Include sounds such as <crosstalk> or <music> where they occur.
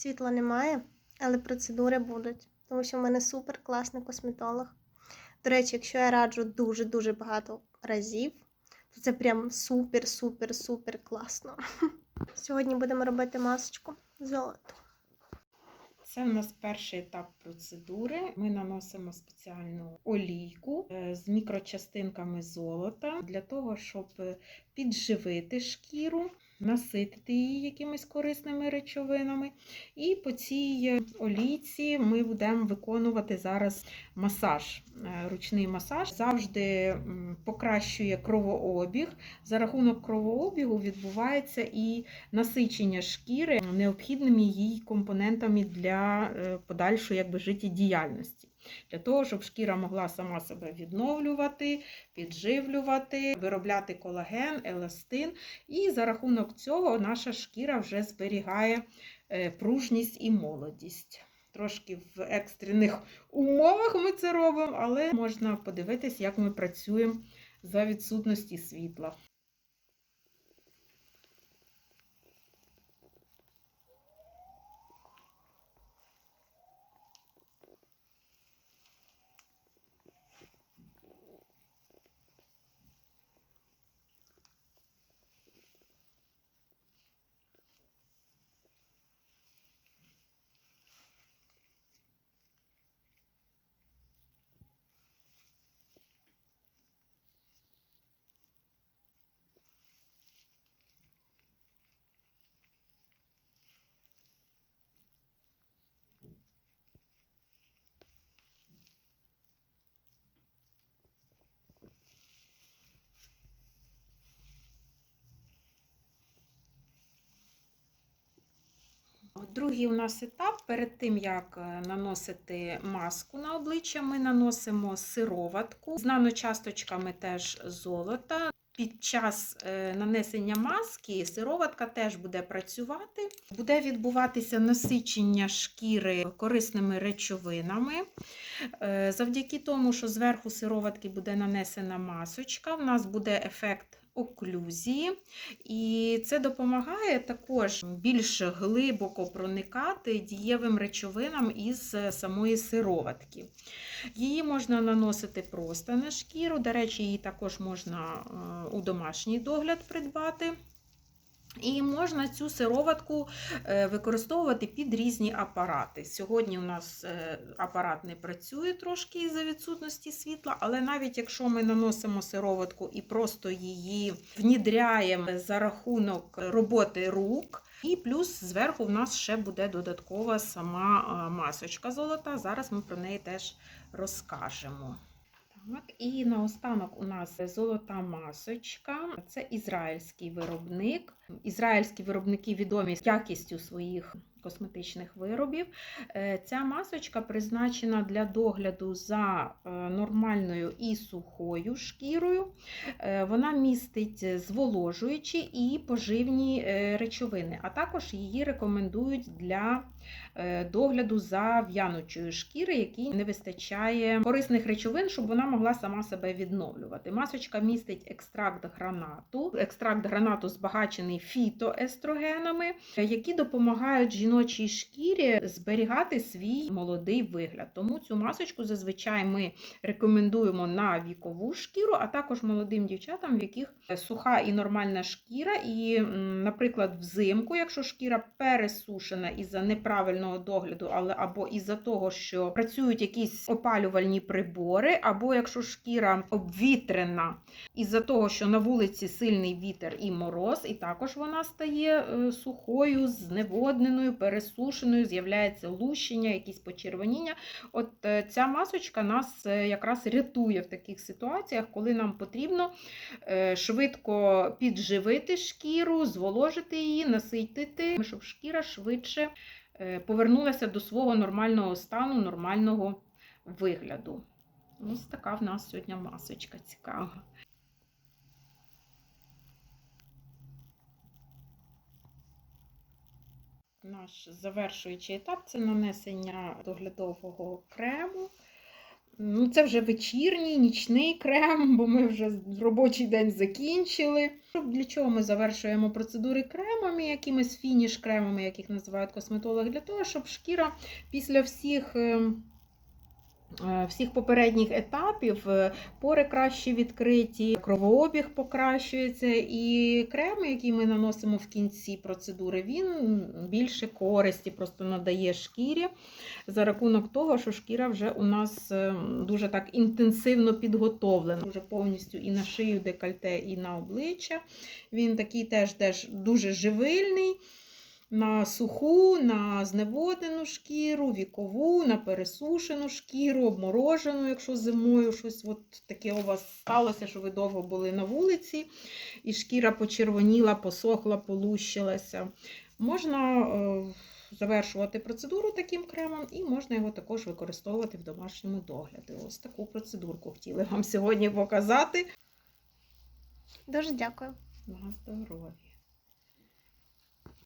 Світла немає, але процедури будуть, тому що в мене супер класний косметолог. До речі, якщо я раджу дуже-дуже багато разів, то це прям супер-супер-супер класно. <laughs> Сьогодні будемо робити масочку золото. Це в нас перший етап процедури. Ми наносимо спеціальну олійку е, з мікрочастинками золота для того, щоб підживити шкіру, наситити її якимись корисними речовинами. І по цій е, олійці ми будемо виконувати зараз масаж, е, ручний масаж. Завжди покращує кровообіг. За рахунок кровообігу відбувається і насичення шкіри необхідними їй компонентами для е, подальшої якби, життєдіяльності. Для того, щоб шкіра могла сама себе відновлювати, підживлювати, виробляти колаген, еластин. І за рахунок цього наша шкіра вже зберігає е, пружність і молодість. Трошки в екстрених умовах ми це робимо, але можна подивитись, як ми працюємо за відсутності світла. Другий у нас етап. Перед тим, як е, наносити маску на обличчя, ми наносимо сироватку з наночасточками теж золота. Під час е, нанесення маски сироватка теж буде працювати, буде відбуватися насичення шкіри корисними речовинами. Е, Завдяки тому, що зверху сироватки буде нанесена масочка, в нас буде ефект оклюзії, і це допомагає також більш глибоко проникати дієвим речовинам із самої сироватки. Її можна наносити просто на шкіру, до речі, її також можна е, у домашній догляд придбати. І можна цю сироватку е, використовувати під різні апарати. Сьогодні у нас е, апарат не працює трошки із-за відсутності світла, але навіть якщо ми наносимо сироватку і просто її внідряємо за рахунок роботи рук, і плюс зверху в нас ще буде додаткова сама е, масочка золота. Зараз ми про неї теж розкажемо. І наостанок у нас золота масочка. Це ізраїльський виробник. Ізраїльські виробники відомі якістю своїх косметичних виробів. Е, Ця масочка призначена для догляду за е, нормальною і сухою шкірою. Е, Вона містить зволожуючі і поживні речовини, а також її рекомендують для догляду за в'янучою шкіри, якій не вистачає корисних речовин, щоб вона могла сама себе відновлювати. Масочка містить екстракт гранату. Екстракт гранату збагачений фітоестрогенами, які допомагають жіночій шкірі зберігати свій молодий вигляд. Тому цю масочку зазвичай ми рекомендуємо на вікову шкіру, а також молодим дівчатам, в яких суха і нормальна шкіра. І, наприклад, взимку, якщо шкіра пересушена із-за неправильного догляду, але або із-за того, що працюють якісь опалювальні прибори, або якщо шкіра обвітрена із-за того, що на вулиці сильний вітер і мороз, і також вона стає е, сухою, зневодненою, пересушеною, з'являється лущення, якісь почервоніння. От е, ця масочка нас е, якраз рятує в таких ситуаціях, коли нам потрібно е, швидко підживити шкіру, зволожити її, наситити, щоб шкіра швидше повернулася до свого нормального стану, нормального вигляду. Ось така в нас сьогодні масочка цікава. Наш завершуючий етап це нанесення доглядового крему. Ну, це вже вечірній, нічний крем, бо ми вже робочий день закінчили. Для чого ми завершуємо процедури кремами, якимись фініш-кремами, як їх називають косметологи, для того, щоб шкіра після всіх. Е, Всіх попередніх етапів е, пори краще відкриті, кровообіг покращується, і крем, який ми наносимо в кінці процедури, він більше користі просто надає шкірі за рахунок того, що шкіра вже у нас е, дуже так інтенсивно підготовлена, вже повністю і на шию декольте, і на обличчя. Він такий теж, теж дуже живильний. На суху, на зневоднену шкіру, вікову, на пересушену шкіру, обморожену, якщо зимою щось от таке у вас сталося, що ви довго були на вулиці, і шкіра почервоніла, посохла, полущилася. Можна е, завершувати процедуру таким кремом, і можна його також використовувати в домашньому догляді. Ось таку процедурку хотіли вам сьогодні показати. Дуже дякую. На здоров'я.